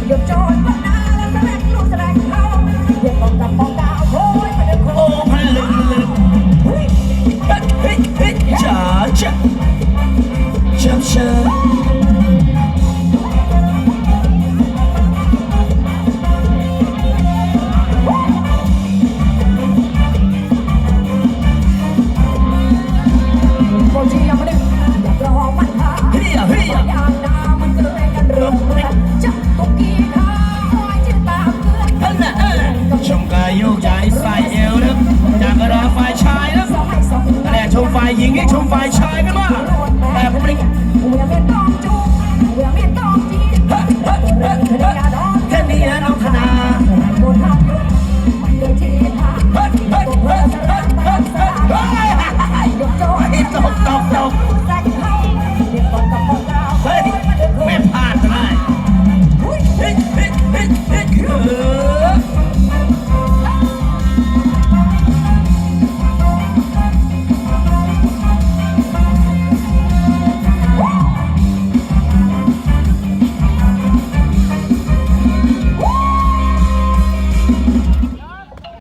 your door. ยิงให้ชมฝ่ายชายกันบ้าง